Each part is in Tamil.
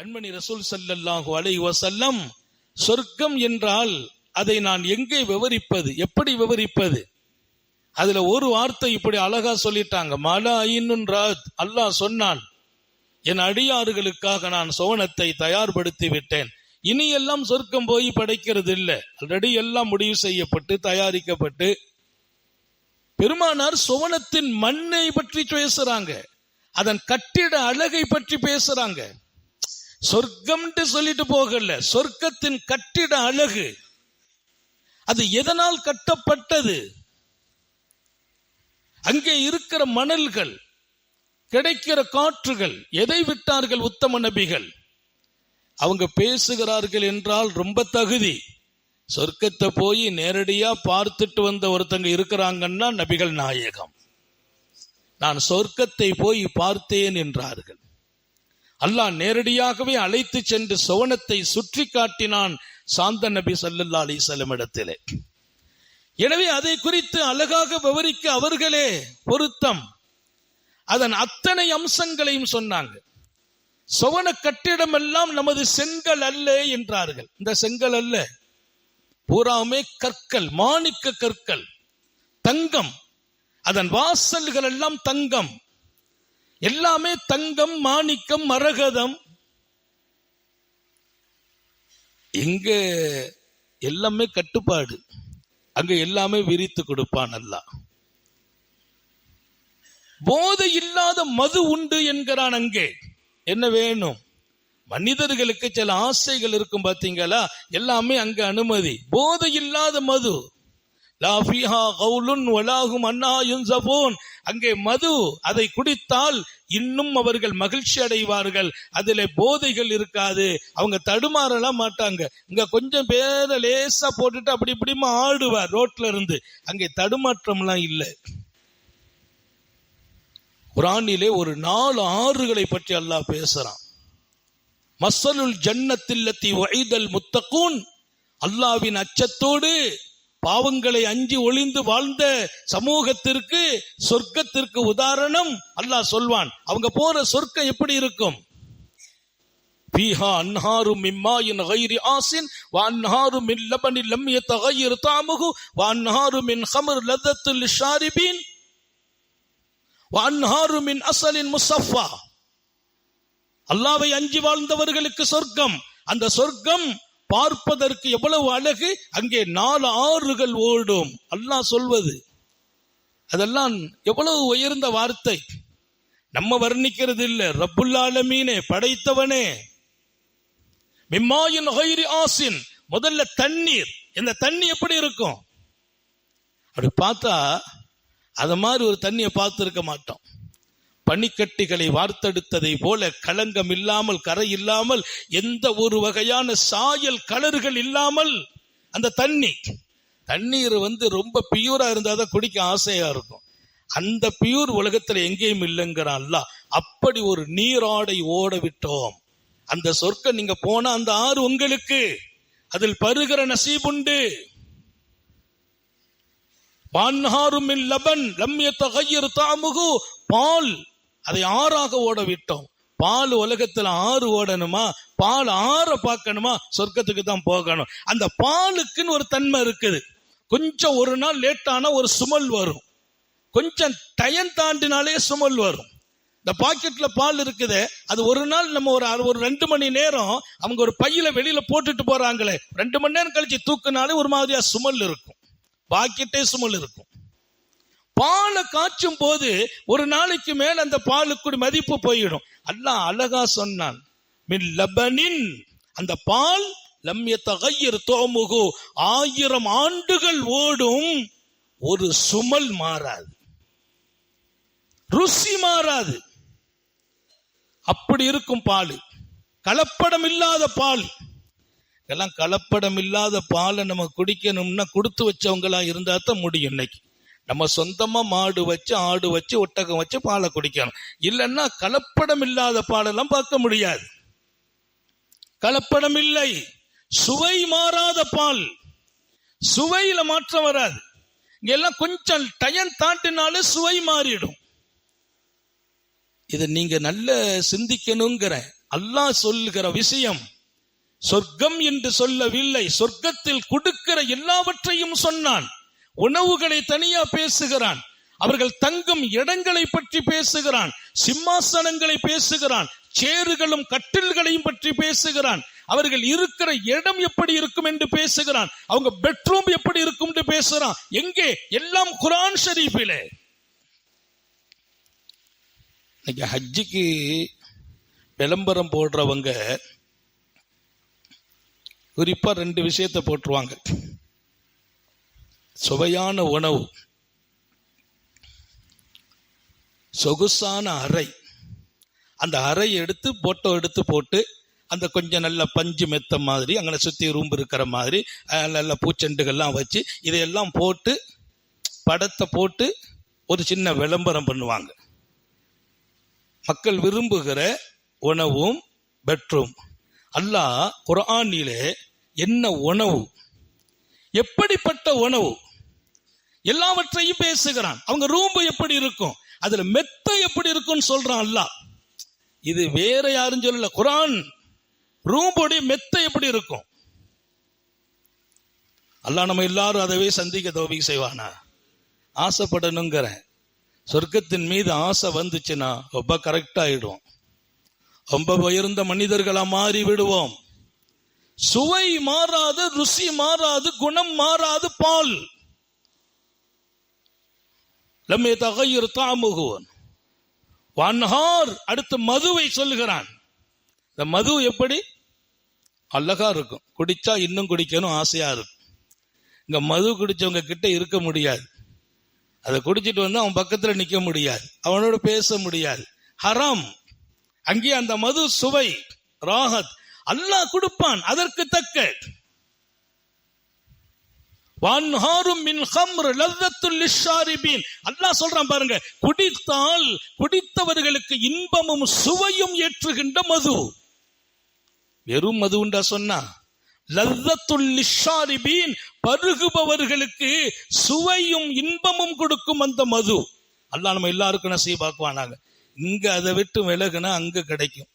கண்மணி ரசூல் ஸல்லல்லாஹு அலை வசல்லம் சொர்க்கம் என்றால் அதை நான் எங்கே விவரிப்பது? எப்படி விவரிப்பது? அதுல ஒரு வார்த்தை இப்படி அழகா சொல்லிட்டாங்க. மலா ராத் அல்லாஹ் சொன்னான் என் அடியாறுகளுக்காக நான் சோனத்தை தயார்படுத்தி விட்டேன். இனி எல்லாம் சொர்க்கம் போய் படைக்கிறது இல்லை. ஆல்ரெடி எல்லாம் முடிவு செய்யப்பட்டு தயாரிக்கப்பட்டு. பெருமானார் சுவனத்தின் மண்ணை பற்றி பேசுறாங்க. அதன் கட்டிட அழகை பற்றி பேசுறாங்க. சொர்க்கம்ட்டு சொல்லிட்டு போகல. சொர்க்கத்தின் கட்டிட அழகு. அது எதனால் கட்டப்பட்டது? அங்கே இருக்கிற மணல்கள் கிடைக்கிற காற்றுகள் எதை விட்டார்கள் உத்தம நபிகள்? அவங்க பேசுகிறார்கள் என்றால் ரொம்ப தகுதி. சொர்க்கத்தை போய் நேரடியா பார்த்துட்டு வந்த ஒருத்தங்க இருக்கிறாங்கன்னா நபிகள் நாயகம். நான் சொர்க்கத்தை போய் பார்த்தேன் என்றார்கள். அல்லாஹ் நேரடியாகவே அழைத்து சென்று சோனத்தை சுற்றி காட்டினான் சாந்த நபி சல்லல்லா அலிசல்லம் இடத்திலே. எனவே அதை குறித்து அழகாக விவரிக்க அவர்களே பொருத்தம். அதன் அத்தனை அம்சங்களையும் சொன்னாங்க. சோன கட்டிடம் எல்லாம் நமது செங்கல் அல்ல என்றார்கள். இந்த செங்கல் அல்ல. பூராமே கற்கள் மாணிக்க கற்கள் தங்கம். அதன் வாசல்கள் எல்லாம் தங்கம். எல்லாமே தங்கம் மாணிக்கம் மரகதம். எங்க எல்லாமே கட்டுப்பாடு. அங்க எல்லாமே விரித்து கொடுப்பான் அல்லா போதை இல்லாத மது உண்டு என்கிறான் அங்கே. என்ன வேணும்? மனிதர்களுக்கு சில ஆசைகள் இருக்கும் பாத்தீங்களா? எல்லாமே அங்க அனுமதி. போதை இல்லாத மது. லாஃபிஹா கவுலுன் வலாகும் அன்னா யுன்சபூன் அங்கே மது அதை குடித்தால் இன்னும் அவர்கள் மகிழ்ச்சி அடைவார்கள். அதிலே போதைகள் இருக்காது. அவங்க தடுமாறலாம் மாட்டாங்க. இங்க கொஞ்சம் பேர லேசா போட்டுட்டு அப்படி இப்படிமா ஆடுவார் ரோட்ல இருந்து. அங்கே தடுமாற்றம்லாம் இல்லை. குரானிலே ஒரு நாலு ஆறுகளை பற்றி அல்லாஹ் பேசுறான். மசலுல் ஜன்னத்தில்லத்தி ஒய்தல் முத்தக்கூன் அல்லாவின் அச்சத்தோடு பாவங்களை அஞ்சு ஒளிந்து வாழ்ந்த சமூகத்திற்கு சொர்க்கத்திற்கு உதாரணம் அல்லாஹ் சொல்வான். அவங்க போற சொர்க்கம் எப்படி இருக்கும்? பீஹா அன்ஹாரு ஹமர் லதத்துல் ஷாரிபீன் வான்ஹாரு அசலின் முசஃபா. அல்லாவை அஞ்சி வாழ்ந்தவர்களுக்கு சொர்க்கம். அந்த சொர்க்கம் பார்ப்பதற்கு எவ்வளவு அழகு? அங்கே நாலு ஆறுகள் ஓடும். அல்லாஹ் சொல்வது. அதெல்லாம் எவ்வளவு உயர்ந்த வார்த்தை. நம்ம வர்ணிக்கிறது இல்லை. ரப்புல்லாலமீனே படைத்தவனே. மிம்மாயின் ஹைரி ஆசின் முதல்ல தண்ணீர். இந்த தண்ணி எப்படி இருக்கும்? அப்படி பார்த்தா அது மாதிரி ஒரு தண்ணியை பார்த்துருக்க மாட்டோம். பனிக்கட்டிகளை வார்த்தெடுத்ததை போல களங்கம் இல்லாமல் கரை இல்லாமல் எந்த ஒரு வகையான சாயல் கலர்கள் இல்லாமல் அந்த தண்ணி. தண்ணீர் வந்து ரொம்ப பியூரா இருந்தாதான் குடிக்க ஆசையா இருக்கும். அந்த பியூர் உலகத்துல எங்கேயும் இல்லைங்கிறான் அல்ல அப்படி ஒரு நீராடை ஓட விட்டோம். அந்த சொர்க்க நீங்க போனா அந்த ஆறு உங்களுக்கு. அதில் பருகிற நசீபுண்டு பான்ஹாரும் லபன் லம்ய தகையர் தாமுகு பால் அதை ஆறாக ஓட விட்டோம் பால் உலகத்துல ஆறு ஓடணுமா? பால் ஆற பார்க்கணுமா? சொர்க்கத்துக்கு தான் போகணும். அந்த பாலுக்குன்னு ஒரு தன்மை இருக்குது. கொஞ்சம் ஒரு நாள் லேட்டானா ஒரு சுமல் வரும். கொஞ்சம் டயன் தாண்டினாலே சுமல் வரும். இந்த பாக்கெட்ல பால் இருக்குது. அது ஒரு நாள் நம்ம ஒரு ஒரு ரெண்டு மணி நேரம் அவங்க ஒரு பையில வெளியில போட்டுட்டு போறாங்களே. ரெண்டு மணி நேரம் கழிச்சு தூக்குனாலே ஒரு மாதிரியா சுமல் இருக்கும். பாக்கெட்டே சுமல் இருக்கும். பாலை காய்ச்சும் போது ஒரு நாளைக்கு மேல அந்த பாலுக்கு மதிப்பு போயிடும். அல்லாஹ் அழகா சொன்னான். மின் லபனின். அந்த பால் லம்ய தகையர் தோமுகு ஆயிரம் ஆண்டுகள் ஓடும் ஒரு சுமல் மாறாது. ருசி மாறாது. அப்படி இருக்கும் பால். கலப்படம் இல்லாத பால். எல்லாம் கலப்படம் இல்லாத பாலை நம்ம குடிக்கணும்னா கொடுத்து வச்சவங்களா இருந்தா தான் முடியும் இன்னைக்கு. நம்ம சொந்தமா மாடு வச்சு ஆடு வச்சு ஒட்டகம் வச்சு பாலை குடிக்கணும். இல்லைன்னா கலப்படம் இல்லாத பாலெல்லாம் பார்க்க முடியாது. கலப்படம் இல்லை சுவை மாறாத பால். சுவையில மாற்றம் வராது. இங்க எல்லாம் கொஞ்சம் டயன் தாண்டினாலே சுவை மாறிடும். இதை நீங்க நல்ல சிந்திக்கணுங்கிற அல்லாஹ் சொல்லுகிற விஷயம் சொர்க்கம் என்று சொல்லவில்லை. சொர்க்கத்தில் கொடுக்கிற எல்லாவற்றையும் சொன்னான். உணவுகளை தனியா பேசுகிறான். அவர்கள் தங்கும் இடங்களை பற்றி பேசுகிறான். சிம்மாசனங்களை பேசுகிறான். சேறுகளும் கட்டில்களையும் பற்றி பேசுகிறான். அவர்கள் இருக்கிற இடம் எப்படி இருக்கும் என்று பேசுகிறான். அவங்க பெட்ரூம் எப்படி இருக்கும் என்று பேசுறான் எங்கே? எல்லாம் குரான் ஷரீஃபிலே. இன்னைக்கு ஹஜ்ஜிக்கு விளம்பரம் போடுறவங்க குறிப்பா ரெண்டு விஷயத்தை போட்டுருவாங்க. சுவையான உணவு. சொகுசான அறை. அந்த அறை எடுத்து போட்டோ எடுத்து போட்டு அந்த கொஞ்சம் நல்ல பஞ்சு மெத்த மாதிரி அங்கே சுற்றி ரூம்பு இருக்கிற மாதிரி நல்ல பூச்செண்டுகள்லாம் வச்சு இதையெல்லாம் போட்டு படத்தை போட்டு ஒரு சின்ன விளம்பரம் பண்ணுவாங்க. மக்கள் விரும்புகிற உணவும் பெட்ரூம். அல்லாஹ் குரானிலே என்ன உணவு? எப்படிப்பட்ட உணவு? எல்லாவற்றையும் பேசுகிறான். அவங்க ரூம் எப்படி இருக்கும்? அதுல மெத்த எப்படி இருக்கும்னு சொல்றான் அல்லாஹ். இது வேற யாரும் சொல்லல. குரான் ரூம்போடைய மெத்த எப்படி இருக்கும்? அல்லாஹ் நம்ம எல்லாரும் அதவே சந்திக்க தோபி செய்வானா? ஆசைப்படணுங்கிற. சொர்க்கத்தின் மீது ஆசை வந்துச்சுன்னா ரொம்ப கரெக்ட் ஆயிடும். ரொம்ப உயர்ந்த மனிதர்களா மாறி விடுவோம். சுவை மாறாது ருசி மாறாது குணம் மாறாது பால். லம்மே தகையர் தாமுகுவன் வன்ஹார் அடுத்து மதுவை சொல்லுகிறான். இந்த மது எப்படி? அழகா இருக்கும். குடிச்சா இன்னும் குடிக்கணும் ஆசையா இருக்கும். இங்க மது குடிச்சவங்க கிட்ட இருக்க முடியாது. அதை குடிச்சிட்டு வந்து அவன் பக்கத்துல நிக்க முடியாது. அவனோட பேச முடியாது. ஹராம். அங்கே அந்த மது சுவை ராகத் அல்லாஹ் கொடுப்பான். அதற்கு தக்க வான்ஹாரும் மின் ஹம்ர் லல்லத்துல் லிஷாரிபீன் அல்லாஹ் சொல்றான் பாருங்க குடித்தால் குடித்தவர்களுக்கு இன்பமும் சுவையும் ஏற்றுகின்ற மது. வெறும் மது உண்டா சொன்னா? லல்லத்துல் லிஷாரிபீன் பருகுபவர்களுக்கு சுவையும் இன்பமும் கொடுக்கும் அந்த மது. அல்லாஹ் நம்ம எல்லாருக்கும் நசீபாக்குவானாங்க இங்க அதை விட்டு விலகுனா அங்க கிடைக்கும்.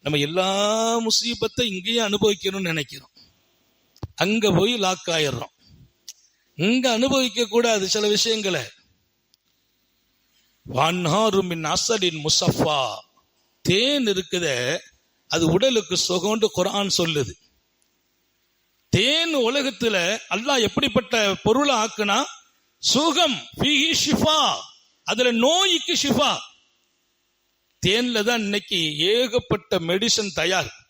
நம்ம எல்லா முசீபத்தை இங்கேயே அனுபவிக்கணும்னு நினைக்கிறோம். அங்க போய் லாக் ஆயிடுறோம். இங்க அனுபவிக்க கூடாது சில விஷயங்களை. வான்ஹாருமின் அசலின் முசஃபா. தேன் இருக்குதே அது உடலுக்கு சுகம்னு குரான் சொல்லுது. தேன் உலகத்துல அல்லாஹ் எப்படிப்பட்ட பொருளை ஆக்குனா? சுகம் ஷிஃபா. அதுல நோய்க்கு ஷிஃபா. தேன்ல தான் இன்னைக்கு ஏகப்பட்ட மெடிசன் தயார்.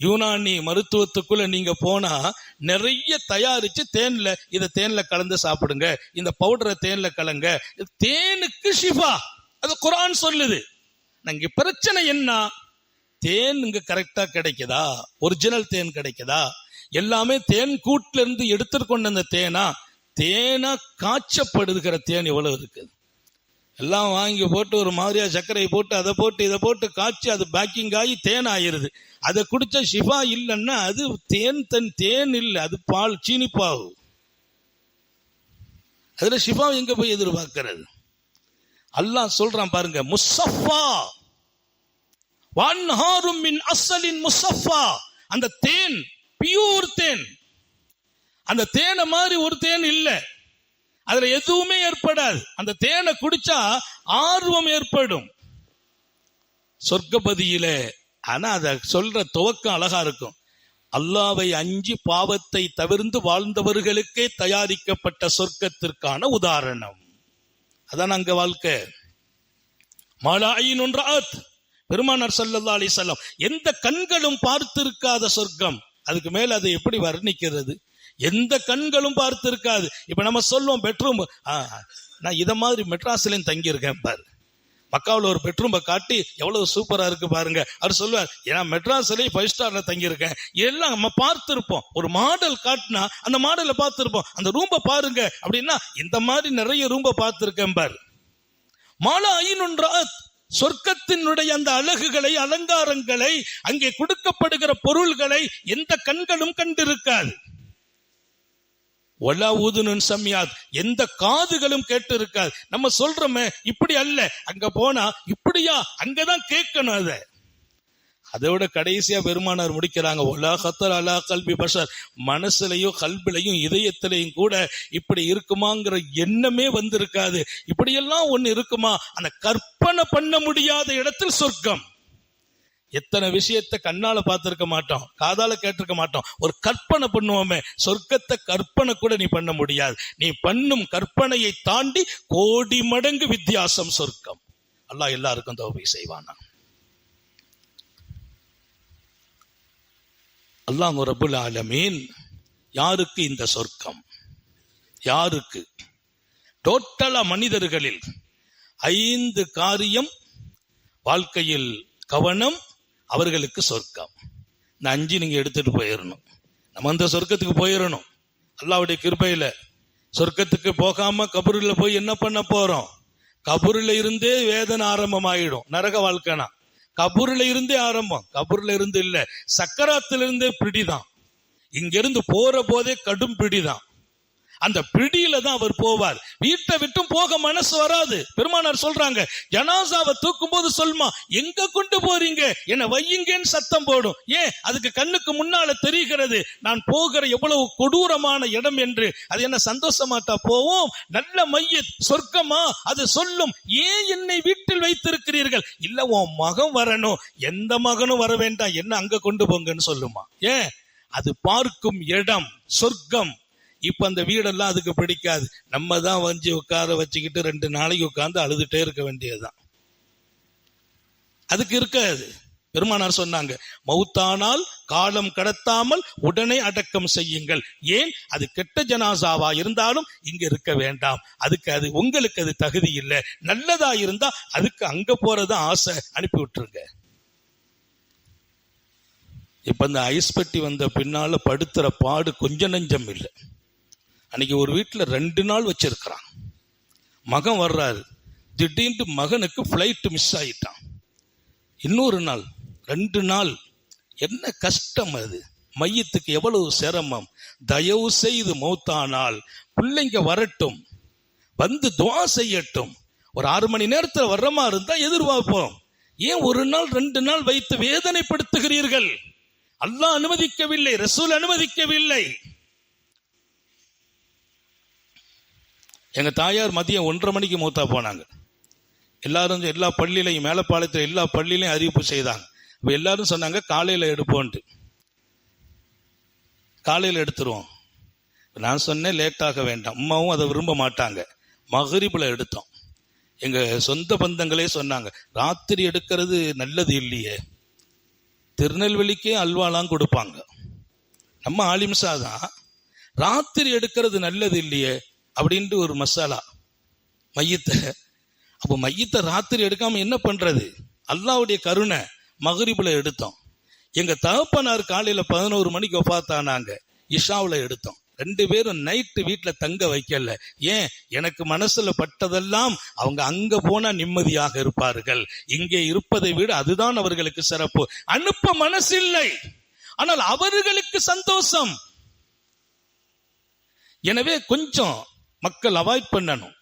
யூனானி மருத்துவத்துக்குள்ள நீங்க போனா நிறைய தயாரிச்சு தேன்ல இத தேன்ல கலந்து சாப்பிடுங்க. இந்த பவுடரை தேன்ல கலங்க. இது தேனுக்கு ஷிஃபா. அது குரான் சொல்லுது. நாங்க பிரச்சனை என்ன? தேன் இங்க கரெக்டா கிடைக்குதா? ஒரிஜினல் தேன் கிடைக்குதா? எல்லாமே தேன் கூட்டுல இருந்து எடுத்துட்டு கொண்ட அந்த தேனா? தேனா காய்ச்சப்படுகிற தேன் எவ்வளவு இருக்குது? எல்லாம் வாங்கி போட்டு ஒரு மாதிரியா சர்க்கரையை போட்டு அதை போட்டு இதை போட்டு காய்ச்சி அது பேக்கிங் ஆகி தேன் ஆயிருது அதை குடிச்ச ஷிஃபா இல்லைன்னா அது தேன் தன் தேன் இல்லை அது பால் சீனிப்பாவு. அதுல ஷிஃபா எங்க போய் எதிர்பார்க்கிறது? அல்லாஹ் சொல்றான் பாருங்க முசஃபா வான்ஹாரும் மின் அசலின் முசஃபா. அந்த தேன் பியூர் தேன். அந்த தேனை மாதிரி ஒரு தேன் இல்லை. அதுல எதுவுமே ஏற்படாது. அந்த தேனை குடிச்சா ஆர்வம் ஏற்படும். சொர்க்கபதியில ஆனா அத சொல்ற துவக்கம் அழகா இருக்கும். அல்லாவை அஞ்சி பாவத்தை தவிர்ந்து வாழ்ந்தவர்களுக்கே தயாரிக்கப்பட்ட சொர்க்கத்திற்கான உதாரணம். அதான் அங்க வாழ்க்கை. மாலாயின் ஒன்றாத். பெருமானார் சல்லல்லா அலிசல்லாம் எந்த கண்களும் பார்த்திருக்காத சொர்க்கம். அதுக்கு மேல அதை எப்படி வர்ணிக்கிறது? எந்த கண்களும் பார்த்திருக்காது. இப்ப நம்ம சொல்லுவோம் பெட்ரூம். நான் இத மாதிரி மெட்ராஸ்லயும் தங்கியிருக்கேன் பாரு. மக்காவில் ஒரு பெட்ரூமை காட்டி எவ்வளவு சூப்பரா இருக்கு பாருங்க. அவர் சொல்லுவார் ஏன்னா மெட்ராஸ்லயும் ஃபைவ் ஸ்டார்ல தங்கியிருக்கேன். எல்லாம் நம்ம பார்த்திருப்போம். ஒரு மாடல் காட்டினா அந்த மாடலை பார்த்திருப்போம். அந்த ரூம்பை பாருங்க. அப்படின்னா இந்த மாதிரி நிறைய ரூம்பை பார்த்திருக்கேன் பாரு. மாலா ஐநொன்றாத் சொர்க்கத்தினுடைய அந்த அழகுகளை அலங்காரங்களை அங்கே கொடுக்கப்படுகிற பொருள்களை எந்த கண்களும் கண்டிருக்காது. ஒலா ஊதுனு சம்யாத். எந்த காதுகளும் கேட்டு இருக்காது நம்ம சொல்றோமே இப்படி அல்ல. அங்க போனா இப்படியா? அங்கதான் கேட்கணும் அதை. அதை விட கடைசியா பெருமானார் முடிக்கிறாங்க ஒலா கத்தர் அலா கல்வி பஷர். மனசுலையும் கல்விலையும் இதயத்திலையும் கூட இப்படி இருக்குமாங்கிற எண்ணமே வந்திருக்காது. இப்படியெல்லாம் ஒண்ணு இருக்குமா? அந்த கற்பனை பண்ண முடியாத இடத்தில் சொர்க்கம். எத்தனை விஷயத்தை கண்ணால பார்த்திருக்க மாட்டோம் காதால கேட்டிருக்க மாட்டோம். ஒரு கற்பனை பண்ணுவோமே சொர்க்கத்தை கற்பனை கூட நீ பண்ண முடியாது. நீ பண்ணும் கற்பனையை தாண்டி கோடி மடங்கு வித்தியாசம் சொர்க்கம். அல்லாஹ் எல்லாருக்கும் தோபை செய்வானா? அல்லாஹ் ரபுல் ஆலமீன் யாருக்கு இந்த சொர்க்கம்? யாருக்கு? டோட்டலா மனிதர்களில் ஐந்து காரியம் வாழ்க்கையில் கவனம் அவர்களுக்கு சொர்க்கம். இந்த அஞ்சு நீங்கள் எடுத்துட்டு போயிடணும் நம்ம அந்த சொர்க்கத்துக்கு போயிடணும் அல்லாவுடைய கிருப்பையில் சொர்க்கத்துக்கு போகாமல் கபூரில் போய் என்ன பண்ண போகிறோம் கபூரில் இருந்தே வேதனை ஆரம்பமாயிடும். நரக வாழ்க்கைனா. கபூரில் இருந்தே ஆரம்பம். கபூரில் இருந்து இல்லை. சக்கராத்திலிருந்தே பிடிதான். இங்கிருந்து போகிற போதே கடும் பிடிதான். அந்த பிடியில தான் அவர் போவார். வீட்டை விட்டும் போக மனசு வராது. பெருமானார் சொல்றாங்க ஜனாசாவை தூக்கும் போது சொல்லுமா எங்க கொண்டு போறீங்க? என்ன வையுங்கன்னு சத்தம் போடும். ஏன்? அதுக்கு கண்ணுக்கு முன்னால தெரிகிறது. நான் போகிற எவ்வளவு கொடூரமான இடம் என்று. அது என்ன சந்தோஷமாட்டா? போவோம். நல்ல மைய சொர்க்கமா? அது சொல்லும். ஏன் என்னை வீட்டில் வைத்திருக்கிறீர்கள்? இல்ல உன் மகன் வரணும். எந்த மகனும் வர வேண்டாம் என்ன அங்க கொண்டு போங்கன்னு சொல்லுமா? ஏன்? அது பார்க்கும் இடம் சொர்க்கம். இப்ப அந்த வீடெல்லாம் அதுக்கு பிடிக்காது. நம்ம தான் வஞ்சி உட்கார வச்சுக்கிட்டு ரெண்டு நாளைக்கு உட்காந்து அழுதுட்டே இருக்க வேண்டியதுதான். அதுக்கு இருக்காது. பெருமானார் சொன்னாங்க மௌத்தானால் காலம் கடத்தாமல் உடனே அடக்கம் செய்யுங்கள். ஏன்? அது கெட்ட ஜனாசாவா இருந்தாலும் இங்க இருக்க வேண்டாம். அதுக்கு அது உங்களுக்கு அது தகுதி இல்லை. நல்லதா இருந்தா அதுக்கு அங்க போறது ஆசை. அனுப்பி விட்டுருங்க. இப்ப இந்த ஐஸ் பெட்டி வந்த பின்னால படுத்துற பாடு கொஞ்ச நஞ்சம் இல்லை. அன்னைக்கு ஒரு வீட்டில் ரெண்டு நாள் வச்சிருக்கிறான். மகன் வர்றாரு. திடீர்னு மகனுக்கு ஃப்ளைட்டு மிஸ் ஆகிட்டான் இன்னொரு நாள் ரெண்டு நாள். என்ன கஷ்டம் அது? மையத்துக்கு எவ்வளவு சிரமம்? தயவு செய்து மௌத்தானால் பிள்ளைங்க வரட்டும். வந்து துவா செய்யட்டும். ஒரு ஆறு மணி நேரத்தில் வர்ற மாதிரி இருந்தால் எதிர்பார்ப்போம். ஏன் ஒரு நாள் ரெண்டு நாள் வைத்து வேதனைப்படுத்துகிறீர்கள்? அல்லாஹ் அனுமதிக்கவில்லை ரசூல் அனுமதிக்கவில்லை. எங்கள் தாயார் மதியம் ஒன்றரை மணிக்கு மூத்தா போனாங்க. எல்லாரும் எல்லா பள்ளியிலையும் மேலப்பாளையத்தில் எல்லா பள்ளியிலையும் அறிவிப்பு செய்தாங்க. இப்போ எல்லாரும் சொன்னாங்க காலையில் எடுப்போன்ட்டு. காலையில் எடுத்துருவோம். நான் சொன்னேன் லேட்டாக வேண்டாம். அம்மாவும் அதை விரும்ப மாட்டாங்க. மகரிபில் எடுத்தோம். எங்கள் சொந்த பந்தங்களே சொன்னாங்க ராத்திரி எடுக்கிறது நல்லது இல்லையே. திருநெல்வேலிக்கே அல்வாலாம் கொடுப்பாங்க. நம்ம ஆலிம்சா தான் ராத்திரி எடுக்கிறது நல்லது இல்லையே. அப்படின்ட்டு ஒரு மசாலா. மையத்தை. அப்போ மையத்தை ராத்திரி எடுக்காம என்ன பண்றது? அல்லாவுடைய கருணை மகரிபில் எடுத்தோம். எங்க தகப்பனார் காலையில பதினோரு மணிக்கு பார்த்தானாங்க இஷாவில் எடுத்தோம். ரெண்டு பேரும் நைட்டு வீட்டில் தங்க வைக்கல. ஏன்? எனக்கு மனசுல பட்டதெல்லாம் அவங்க அங்க போனா நிம்மதியாக இருப்பார்கள். இங்கே இருப்பதை விட அதுதான் அவர்களுக்கு சிறப்பு. அனுப்ப மனசு இல்லை ஆனால் அவர்களுக்கு சந்தோஷம். எனவே கொஞ்சம் மக்கள் அவாய்ட் பண்ணணும்.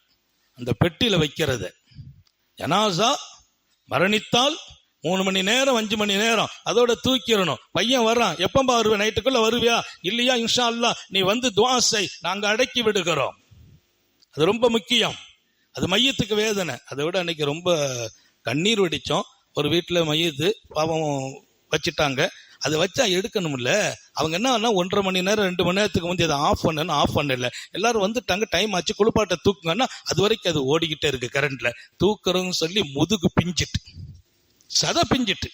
அந்த பெட்டியில வைக்கிறத. ஜனாசா மரணித்தால் மூணு மணி நேரம் அஞ்சு மணி நேரம். அதோட தூக்கிடணும். பையன் வர்றான். எப்பம்பா வருவேன் நைட்டுக்குள்ள வருவியா? இல்லையா? இன்ஷா அல்லா நீ வந்து துவாசை நாங்க அடக்கி விடுகிறோம். அது ரொம்ப முக்கியம். அது மையத்துக்கு வேதனை. அதை விட அன்னைக்கு ரொம்ப கண்ணீர் வெடித்தோம் ஒரு வீட்டில் மையத்து பாவம் வச்சுட்டாங்க. அதை வச்சா எடுக்கணும்ல. அவங்க என்ன ஒன்றரை மணி நேரம் ரெண்டு மணி நேரத்துக்கு முந்தைய அதை ஆஃப் பண்ணணும் ஆஃப் பண்ணல. எல்லாரும் வந்துட்டாங்க டைம் ஆச்சு. குளிப்பாட்டை தூக்குங்கன்னா அது வரைக்கும் அது ஓடிக்கிட்டே இருக்கு கரண்ட்ல தூக்குறோம்னு சொல்லி முதுகு பிஞ்சிட்டு. சத பிஞ்சிட்டு.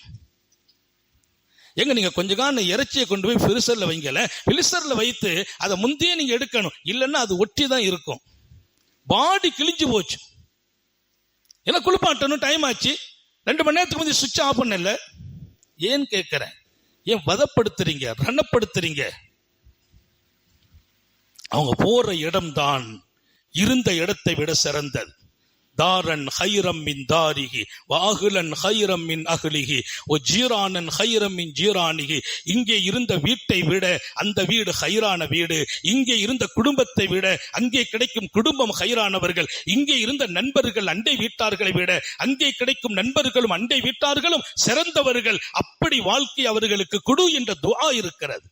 எங்க நீங்க கொஞ்ச காலம் இறைச்சியை கொண்டு போய் ஃபிரிசர்ல வைங்கல. ஃபிரிசர்ல வைத்து அதை முந்தையே நீங்க எடுக்கணும். இல்லைன்னா அது ஒட்டி தான் இருக்கும். பாடி கிழிஞ்சு போச்சு. ஏன்னா குளிப்பாட்டணும் டைம் ஆச்சு. ரெண்டு மணி நேரத்துக்கு முந்தைய சுவிட்ச் ஆஃப் பண்ணல. ஏன் கேட்கிறேன்? ஏன் வதப்படுத்துறீங்க? ரணப்படுத்துறீங்க அவங்க போற இடம்தான் இருந்த இடத்தை விட சிறந்தது. தாரன் ஹைரம் மின் தாரிகி வாகுலன் ஹைரம் மின் அகலிகி ஒ ஜீரானன் ஹைரம் மின் ஜீரானிகி. இங்கே இருந்த வீட்டை விட அந்த வீடு ஹைரான வீடு. இங்கே இருந்த குடும்பத்தை விட அங்கே கிடைக்கும் குடும்பம் ஹைரானவர்கள். இங்கே இருந்த நண்பர்கள் அண்டை வீட்டார்களை விட அங்கே கிடைக்கும் நண்பர்களும் அண்டை வீட்டார்களும் சிறந்தவர்கள். அப்படி வாழ்க்கை அவர்களுக்கு குடு என்ற துவா இருக்கிறது.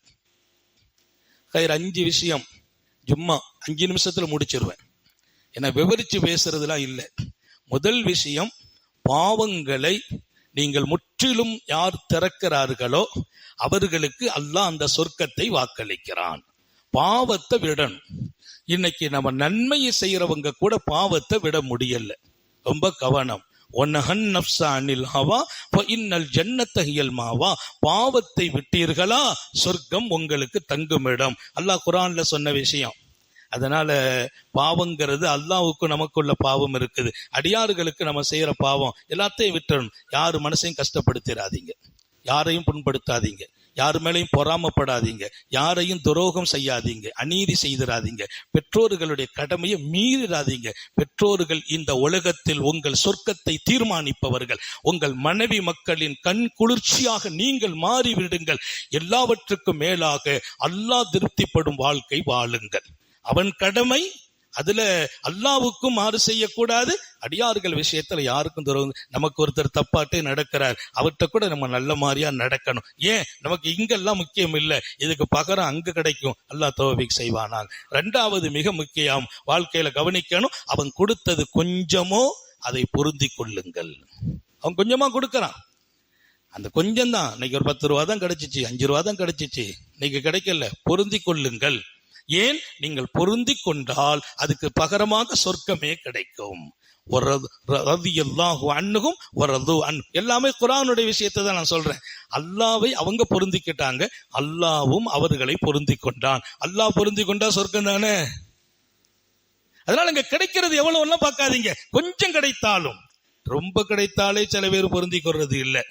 ஹைர் அஞ்சு விஷயம். சும்மா அஞ்சு நிமிஷத்துல முடிச்சிருவேன். என்னை விவரித்து பேசுறதுலாம் இல்லை. முதல் விஷயம் பாவங்களை நீங்கள் முற்றிலும் யார் திறக்கிறார்களோ அவர்களுக்கு அல்லாஹ் அந்த சொர்க்கத்தை வாக்களிக்கிறான். பாவத்தை விடணும். இன்னைக்கு நம்ம நன்மையை செய்யறவங்க கூட பாவத்தை விட முடியல. ரொம்ப கவனம். ஒன்னஹன் நப்சா அனில் ஹவா இன்னல் ஜன்னத்த மாவா. பாவத்தை விட்டீர்களா? சொர்க்கம் உங்களுக்கு தங்குமிடம். அல்லாஹ் குரான்ல சொன்ன விஷயம் அதனால பாவங்கிறது அல்லாவுக்கு நமக்குள்ள பாவம் இருக்குது. அடியாறுகளுக்கு நம்ம செய்யற பாவம் எல்லாத்தையும் விட்டுறணும். யாரு மனசையும் கஷ்டப்படுத்திடாதீங்க யாரையும் புண்படுத்தாதீங்க. யார் மேலையும் பொறாமப்படாதீங்க. யாரையும் துரோகம் செய்யாதீங்க. அநீதி செய்திடாதீங்க பெற்றோர்களுடைய கடமையை மீறிடாதீங்க பெற்றோர்கள் இந்த உலகத்தில் உங்கள் சொர்க்கத்தை தீர்மானிப்பவர்கள். உங்கள் மனைவி மக்களின் கண் குளிர்ச்சியாக நீங்கள் மாறிவிடுங்கள். எல்லாவற்றுக்கும் மேலாக அல்லாஹ் திருப்திப்படும் வாழ்க்கை வாழுங்கள். அவன் கடமை அதுல அல்லாவுக்கும் மாறு செய்யக்கூடாது. அடியார்கள் விஷயத்துல யாருக்கும் துரோகம் நமக்கு ஒருத்தர் தப்பாட்டே நடக்கிறார் அவர்கிட்ட கூட நம்ம நல்ல மாதிரியா நடக்கணும். ஏன்? நமக்கு இங்கெல்லாம் முக்கியம் இல்லை. இதுக்கு பகரம் அங்க கிடைக்கும். அல்லாஹ் தோவிக் செய்வானால் ரெண்டாவது மிக முக்கியம் வாழ்க்கையில கவனிக்கணும். அவன் கொடுத்தது கொஞ்சமோ அதை பொருந்தி கொள்ளுங்கள். அவன் கொஞ்சமா கொடுக்கறான். அந்த கொஞ்சம் தான் இன்னைக்கு ஒரு பத்து ரூபா தான் கிடைச்சிச்சு அஞ்சு ரூபா தான் கிடைச்சிச்சு. இன்னைக்கு கிடைக்கல. பொருந்தி கொள்ளுங்கள். ஏன்? நீங்கள் பொருந்தி கொண்டால் அதுக்கு பகரமாக சொர்க்கமே கிடைக்கும். ஒரு ரதி எல்லாஹு அன்னுகும் ஒரு அன் எல்லாமே குரானுடைய விஷயத்தை தான் நான் சொல்றேன். அல்லாவை அவங்க பொருந்திக்கிட்டாங்க. அல்லாவும் அவர்களை பொருந்தி கொண்டான். அல்லாஹ் பொருந்தி கொண்டா சொர்க்கம் தானே? அதனால இங்க கிடைக்கிறது எவ்வளவு எல்லாம் பார்க்காதீங்க. கொஞ்சம் கிடைத்தாலும். ரொம்ப கிடைத்தாலே சில பேர் பொருந்தி இல்லை.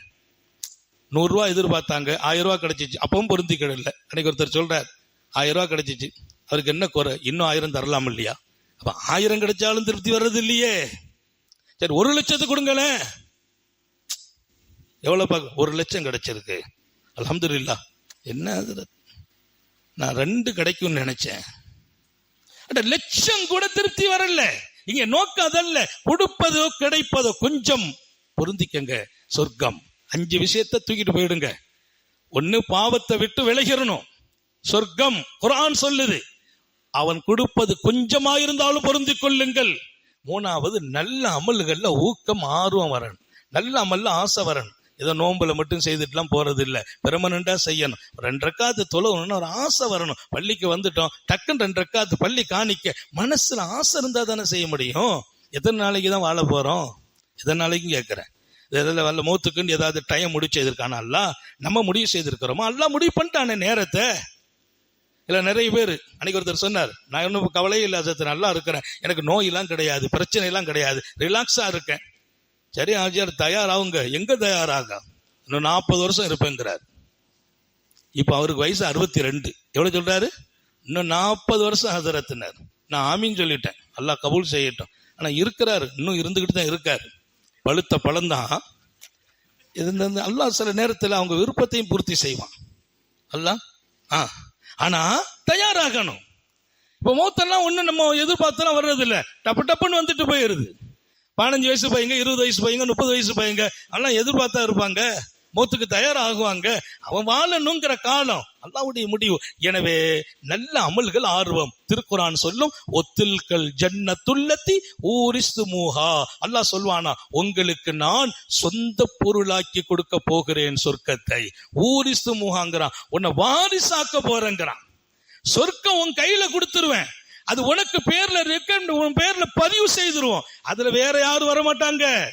நூறுரூவா எதிர்பார்த்தாங்க. ஆயிரம் ரூபாய் கிடைச்சிச்சு. அப்பவும் பொருந்திக்கிடல அன்னைக்கு ஒருத்தர் சொல்றார் ஆயிரம் ரூபா கிடைச்சிச்சு. அவருக்கு என்ன குறை? இன்னும் ஆயிரம் தரலாம் இல்லையா? அப்போ ஆயிரம் கிடைச்சாலும் திருப்தி வர்றது இல்லையே. சரி ஒரு லட்சத்தை கொடுங்களேன் எவ்வளோ பார்க்க ஒரு லட்சம் கிடைச்சிருக்கு. அல்ஹம்துலில்லா. என்ன நான் ரெண்டு கிடைக்கும்னு நினைச்சேன். அட லட்சம் கூட திருப்தி வரல. இங்க நோக்கம் அதல்ல கொடுப்பதோ கிடைப்பதோ கொஞ்சம் பொருந்திக்கங்க. சொர்க்கம். அஞ்சு விஷயத்த தூக்கிட்டு போயிடுங்க. ஒன்னு பாவத்தை விட்டு விலகிறணும் சொர்க்கம் குரான் சொல்லுது. அவன் கொடுப்பது கொஞ்சமா இருந்தாலும் பொருந்தி கொள்ளுங்கள். மூணாவது நல்ல அமல்கள்ல ஊக்கம் ஆர்வம் வரணும். நல்ல அமல்ல ஆசை வரணும். ஏதோ நோம்புல மட்டும் செய்துட்டுலாம் போறது இல்லை பெர்மனண்டா செய்யணும். ரெண்டு ரக்காத்து தொழணும்னு ஒரு ஆசை வரணும். பள்ளிக்கு வந்துட்டோம் டக்குன்னு ரெண்டரைக்காத்து பள்ளி காணிக்க. மனசுல ஆசை இருந்தா தானே செய்ய முடியும்? எத்தனை நாளைக்கு தான் வாழ போறோம்? எத்தனை நாளைக்கும் கேட்கிறேன். இதில் வல்ல மூத்துக்குன்னு ஏதாவது டைம் முடிச்சு செய்திருக்கானா? அல்ல நம்ம முடிவு செய்திருக்கிறோமா? எல்லாம் முடிவு பண்ணிட்டானே நேரத்தை. இல்லை நிறைய பேர் அன்னைக்கு ஒருத்தர் சொன்னார் நான் இன்னும் கவலையே இல்லை சத்து நல்லா இருக்கிறேன். எனக்கு நோயெல்லாம் கிடையாது பிரச்சனையெல்லாம் கிடையாது. ரிலாக்ஸாக இருக்கேன். சரி ஆஜியார் தயாராகுங்க எங்கே தயாராக? இன்னும் நாற்பது வருஷம் இருப்பேங்கிறார். இப்போ அவருக்கு வயசு அறுபத்தி ரெண்டு எவ்வளோ சொல்கிறாரு இன்னும் நாற்பது வருஷம் ஹசரத்தினர். நான் ஆமின்னு சொல்லிட்டேன். அல்லாஹ் கபூல் செய்யட்டும். ஆனால் இருக்கிறாரு. இன்னும் இருந்துக்கிட்டு தான் இருக்கார். பழுத்த பழந்தான் இது அல்லா சில நேரத்தில் அவங்க விருப்பத்தையும் பூர்த்தி செய்வான். அல்லா ஆ. ஆனா தயாராகணும். இப்ப மூத்தெல்லாம் ஒன்றும் நம்ம எதிர்பார்த்தெல்லாம் வர்றது இல்ல டப்பு டப்புன்னு வந்துட்டு போயிருது. பதினஞ்சு வயசு பையங்க இருபது வயசு பையங்க முப்பது வயசு பையங்க எல்லாம் எதிர்பார்த்தா இருப்பாங்க. மூத்துக்கு தயாராகுவாங்க. அவன் வாழணுங்கிற காலம். அல்லாவுடைய முடிவு. எனவே நல்ல அமல்கள் ஆர்வம். திருக்குறான் சொல்லும் ஒத்தில்கள் ஜன்னத்துள்ளத்தி ஊரிஸ்து மூஹா அல்லாஹ் சொல்வானா உங்களுக்கு நான் சொந்த பொருளாக்கி கொடுக்க போகிறேன் சொர்க்கத்தை. ஊரிஸ்து மூஹாங்கிறான் உன்னை வாரிசாக்க போறேங்கிறான். சொர்க்கம் உன் கையில கொடுத்துருவேன். அது உனக்கு பேர்ல இருக்க உன் பேர்ல பதிவு செய்திருவோம். அதுல வேற யாரும் வர மாட்டாங்க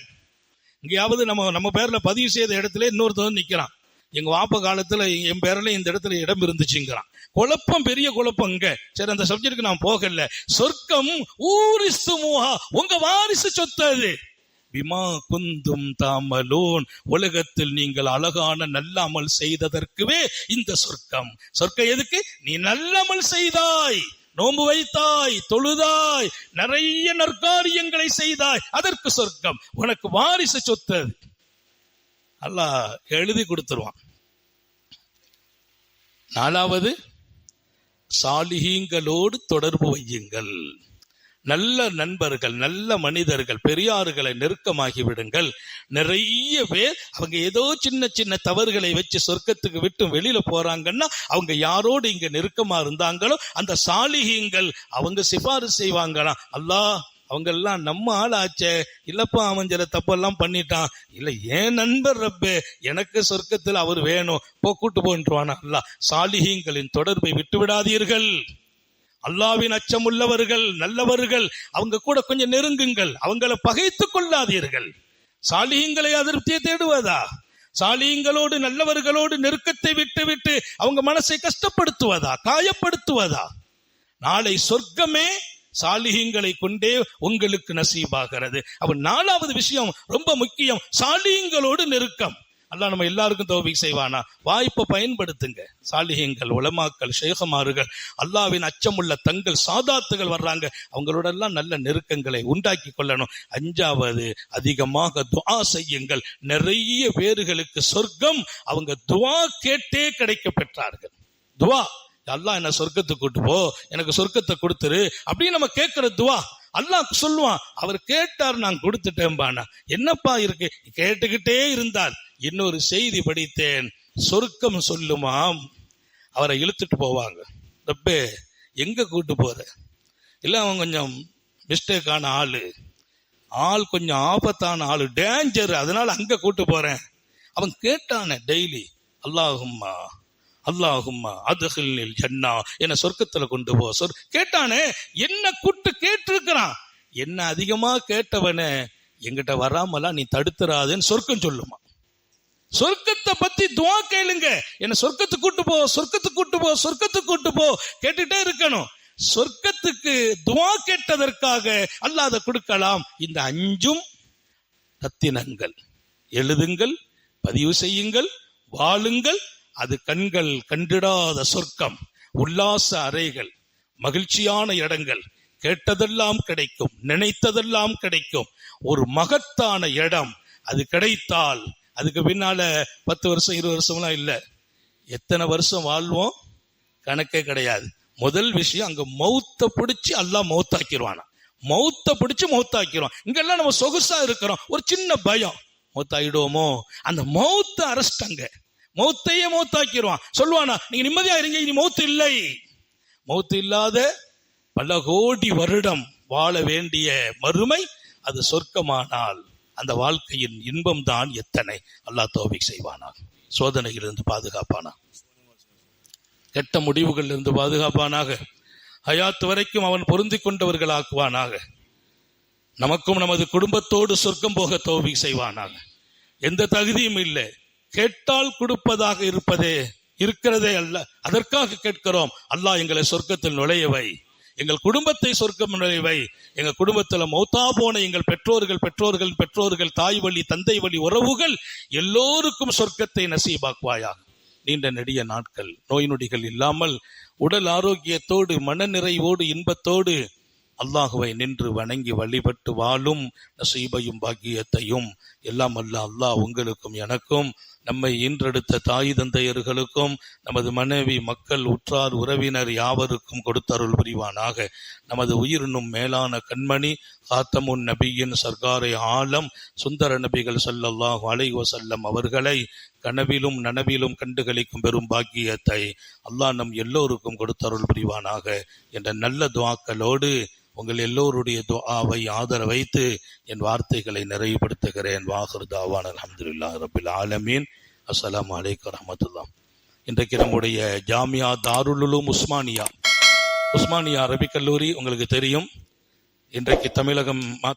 எங்கேயாவது நம்ம நம்ம பேர்ல பதிவு செய்த இடத்துல இன்னொருத்தவன் நிக்கிறான். எங்க வாப்ப காலத்துல என் பேர்ல இந்த இடத்துல இடம் இருந்துச்சுங்கிறான். குழப்பம் பெரிய குழப்பம் இங்க. சரி அந்த சப்ஜெக்டுக்கு நான் போகல. சொர்க்கம் ஊரிசு மூஹா உங்க வாரிசு சொத்து அது. விமா குந்தும் தாமலோன். உலகத்தில் நீங்கள் அழகான நல்ல அமல் செய்ததற்குவே இந்த சொர்க்கம். சொர்க்கம் எதுக்கு? நீ நல்லாமல் செய்தாய். நோன்பு வைத்தாய் தொழுதாய் நிறைய நற்காரியங்களை செய்தாய் அதற்கு சொர்க்கம். உனக்கு வாரிசு சொத்து அல்லாஹ் எழுதி கொடுத்துருவான். நாலாவது சாலிகீங்களோடு தொடர்பு வையுங்கள். நல்ல நண்பர்கள் நல்ல மனிதர்கள் பெரியார்களை நெருக்கமாகி விடுங்கள் நிறைய பேர் அவங்க ஏதோ சின்ன சின்ன தவறுகளை வச்சு சொர்க்கத்துக்கு விட்டு வெளியில போறாங்கன்னா அவங்க யாரோடு இங்க நெருக்கமா இருந்தாங்களோ அந்த சாலிகிங்கள் அவங்க சிபாரிசு செய்வாங்களாம். அல்லாஹ் அவங்க எல்லாம் நம்ம ஆள் ஆச்சே இல்லப்பா அவன் சில தப்பெல்லாம் பண்ணிட்டான். இல்ல ஏன் நண்பர் ரப்பு எனக்கு சொர்க்கத்தில் அவர் வேணும். போ கூட்டு போன்றுவானா அல்ல சாலிகிங்களின் தொடர்பை விட்டு விடாதீர்கள் அல்லாவின் அச்சம் உள்ளவர்கள் நல்லவர்கள் அவங்க கூட கொஞ்சம் நெருங்குங்கள். அவங்களை பகைத்துக் கொள்ளாதீர்கள். சாலியங்களை அதிருப்தியை தேடுவதா? சாலியங்களோடு நல்லவர்களோடு நெருக்கத்தை விட்டு விட்டு அவங்க மனசை கஷ்டப்படுத்துவதா? காயப்படுத்துவதா? நாளை சொர்க்கமே சாலிகங்களை கொண்டே உங்களுக்கு நசீபாகிறது. அப்ப நாலாவது விஷயம் ரொம்ப முக்கியம் சாலியங்களோடு நெருக்கம். அல்லா நம்ம எல்லாருக்கும் தௌபிக் செய்வானா? வாய்ப்பை பயன்படுத்துங்க. சாலிகங்கள் உலமாக்கள் ஷேகமாறுகள் அல்லாவின் அச்சமுள்ள தங்கள் சாதாத்துகள் வர்றாங்க. அவங்களோட எல்லாம் நல்ல நெருக்கங்களை உண்டாக்கி கொள்ளணும். அஞ்சாவது அதிகமாக துவா செய்யுங்கள். நிறைய பேர்களுக்கு சொர்க்கம் அவங்க துவா கேட்டே கிடைக்க பெற்றார்கள். துவா அல்லாஹ் என்ன சொர்க்கத்துக்கு கூட்டு போ எனக்கு சொர்க்கத்தை கொடுத்துரு அப்படின்னு நம்ம கேட்கிற துவா அல்லாஹ் சொல்லுவான். அவர் கேட்டார் நான் கொடுத்துட்டேன்பானா. என்னப்பா இருக்கு? கேட்டுக்கிட்டே இருந்தார். இன்னொரு செய்தி படித்தேன். சொர்க்கம் சொல்லுமாம். அவரை இழுத்துட்டு போவாங்க. ரப்பே எங்க கூட்டு போற? இல்ல அவன் கொஞ்சம் மிஸ்டேக்கான ஆள். ஆள் கொஞ்சம் ஆபத்தான ஆள். டேஞ்சர் அதனால அங்க கூட்டு போறேன். அவன் கேட்டானே டெய்லி அல்லாஹும்மா அல்லாஹும்மா அதுகில் ஜன்னா என்ன சொர்க்கத்துல கொண்டு போ. சொர் கேட்டானே என்ன கூட்டு கேட்டிருக்கிறான்? என்ன அதிகமா கேட்டவனே எங்கிட்ட வராமலாம் நீ தடுத்துறாதுன்னு சொர்க்கம் சொல்லுமா. சொர்க்கத்தை பத்தி துவா கேளுங்க. என்ன சொர்க்கத்துக்கு கூட்டு போ சொர்க்கத்துக்கு கூட்டு போ சொர்க்கத்துக்கு கூட்டு போ கேட்டுட்டே இருக்கணும். சொர்க்கத்துக்கு துவா கேட்டதற்காக அல்லாத கொடுக்கலாம். இந்த அஞ்சும் ரத்தினங்கள். எழுதுங்கள் பதிவு செய்யுங்கள் வாழுங்கள். அது கண்கள் கண்டிடாத சொர்க்கம் உல்லாச அறைகள் மகிழ்ச்சியான இடங்கள். கேட்டதெல்லாம் கிடைக்கும் நினைத்ததெல்லாம் கிடைக்கும். ஒரு மகத்தான இடம் அது கிடைத்தால் அதுக்கு பின்னால பத்து வருஷம் இருபது வருஷம்லாம் இல்லை. எத்தனை வருஷம் வாழ்வோம்? கணக்கே கிடையாது. முதல் விஷயம் அங்க மௌத்த பிடிச்சி எல்லாம் மௌத்தாக்கிடுவானா மௌத்த பிடிச்சி மௌத்தாக்கிடுவான் இங்கெல்லாம் நம்ம சொகுசா இருக்கிறோம். ஒரு சின்ன பயம். மௌத்தாயிடுவோமோ? அந்த மௌத்த அரஸ்டங்க மௌத்தையே மௌத்தாக்கிடுவான் சொல்லுவானா நீங்க நிம்மதியா இருங்க இனி மௌத்து இல்லை. மௌத்து இல்லாத பல கோடி வருடம் வாழ வேண்டிய மறுமை அது சொர்க்கமானால். அந்த வாழ்க்கையின் இன்பம் தான் எத்தனை? அல்லாஹ் தோபிக் செய்வானா சோதனையிலிருந்து பாதுகாப்பானா? கெட்ட முடிவுகளிலிருந்து பாதுகாப்பானாக? ஹயாத் வரைக்கும் அவன் பொருந்தி கொண்டவர்களாக்குவானாக? நமக்கும் நமது குடும்பத்தோடு சொர்க்கம் போக தோபிக் செய்வானாக? எந்த தகுதியும் இல்லை. கேட்டால் கொடுப்பதாக இருப்பதே இருக்கிறதே அல்ல. அதற்காக கேட்கிறோம் அல்லாஹ் எங்களை சொர்க்கத்தில் நுழையவை. எங்கள் குடும்பத்தை சொர்க்கம் நுழைவை. எங்க குடும்பத்துல மௌத்தா போன எங்கள் பெற்றோர்கள் பெற்றோர்கள் பெற்றோர்கள் தாய் வழி தந்தை வழி உறவுகள் எல்லோருக்கும் சொர்க்கத்தை நசீபாக்குவாயாக. நீண்ட நெடிய நாட்கள் நோய் நொடிகள் இல்லாமல் உடல் ஆரோக்கியத்தோடு மனநிறைவோடு இன்பத்தோடு அல்லாஹுவை நின்று வணங்கி வழிபட்டு வாழும் நசீபையும் பாக்கியத்தையும் எல்லாம் அல்ல அல்லாஹ் உங்களுக்கும் எனக்கும் நம்மை ஈன்றெடுத்த தாய் தந்தையர்களுக்கும் நமது மனைவி மக்கள் உற்றார் உறவினர் யாவருக்கும் கொடுத்தருள் புரிவானாக. நமது உயிரினும் மேலான கண்மணி காத்தமுன் நபியின் சர்க்காரை ஆலம் சுந்தர நபிகள் சல்லல்லாஹ் அலைவசல்லம் அவர்களை கனவிலும் நனவிலும் கண்டுகளிக்கும் பெரும் பாக்கியத்தை அல்லாஹ் நம் எல்லோருக்கும் கொடுத்தருள் புரிவானாக. என்ற நல்ல துவாக்களோடு உங்கள் எல்லோருடைய துஆவை ஆதர வைத்து என் வார்த்தைகளை நிறைவுபடுத்துகிறேன். வாகர் தாவான் அலமதுல்லா ரபில் ஆலமீன். அஸ்லாம் அலைக்கு ரஹமத்துல்லாஹ் இன்றைக்கு நம்முடைய ஜாமியா தாருலுலும் உஸ்மானியா. உஸ்மானியா அரபிக் கல்லூரி உங்களுக்கு தெரியும். இன்றைக்கு தமிழகம் மா-